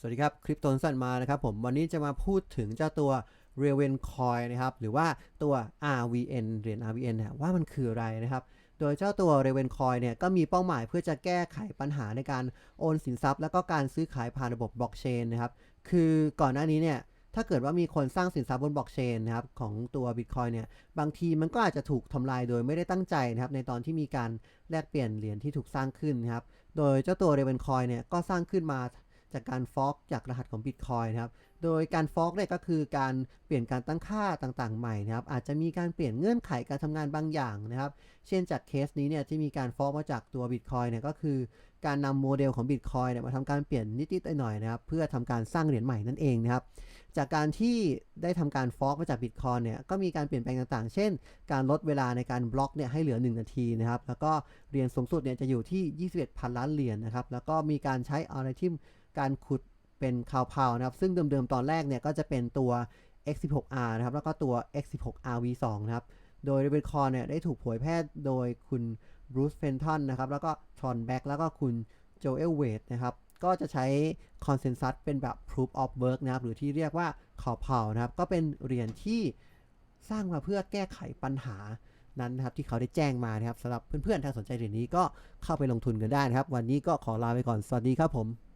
สวัสดีครับคริปโตนสั้นมานะครับผม วันนี้จะมาพูดถึงเจ้าตัว r a v e n Coin นะครับ หรือว่าตัว RVN เหรียญ RVN นะว่ามันคืออะไรนะครับ โดยเจ้าตัว r a v e n Coin เนี่ยก็มีเป้าหมายเพื่อจะแก้ไขปัญหาในการโอนสินทรัพย์ แล้วก็การซื้อขายผ่านระบบบล็อกเชนนะครับ คือก่อนหน้านี้เนี่ยถ้าเกิดว่ามีคนสร้างสินทรัพย์บนบล็อกเชนนะครับของตัว Bitcoin เนี่ยบางทีมันก็อาจจะถูกทำลายโดยไม่ได้ตั้งใจนะครับในตอนที่มีการแลกเปลี่ยนเหรียญที่ถูกสร้างขึ้นนะครับโดยเจ้าตัว r a v e n Coin เนี่ยก็สร้างขึ้นมา จากการฟอกจากรหัสของ Bitcoin นะครับ โดยการฟอกเนี่ยก็คือการเปลี่ยนการตั้งค่าต่างๆใหม่นะครับ อาจจะมีการเปลี่ยนเงื่อนไขการทำงานบางอย่างนะครับ เช่นจากเคสนี้เนี่ยที่มีการฟอกมาจากตัว Bitcoin เนี่ยก็คือ การนำโมเดลของ Bitcoin เนี่ยมาทำการเปลี่ยนนิดๆหน่อยๆนะครับ เพื่อทำการสร้างเหรียญใหม่นั่นเองนะครับ จากการที่ได้ทำการฟอกมาจาก Bitcoin เนี่ยก็มีการเปลี่ยนแปลงต่างๆ เช่น การลดเวลาในการบล็อกเนี่ยให้เหลือ 1 นาทีนะครับ แล้วก็เหรียญสูงสุดเนี่ยจะอยู่ที่ 21พันล้านเหรียญนะครับ แล้วก็มีการใช้อัลกอริทึม การขุดเป็นคาวเพานะครับ ซึ่งเดิมๆตอนแรกเนี่ยก็จะเป็นตัว x16r นะครับ แล้วก็ตัว x16rv2 นะครับ โดย r e b e l c o n เนี่ยได้ถูกเผยแพร่โดยคุณบรูซเฟนทันนะครับ แล้วก็ทรอนแบ็กแล้วก็คุณโจเอลเวดนะครับ ก็จะใช้คอนเซน s ัสเป็นแบบ proof of work นะครับ หรือที่เรียกว่าขอเผานะครับ ก็เป็นเหรียญที่สร้างมาเพื่อแก้ไขปัญหานั้นนะครับที่เขาได้แจ้งมานะครับสำหรับเพื่อนๆถ้าสนใจเหรียญนี้ก็เข้าไปลงทุนกันได้นะครับ วันนี้ก็ขอลาไปก่อน สวัสดีครับผม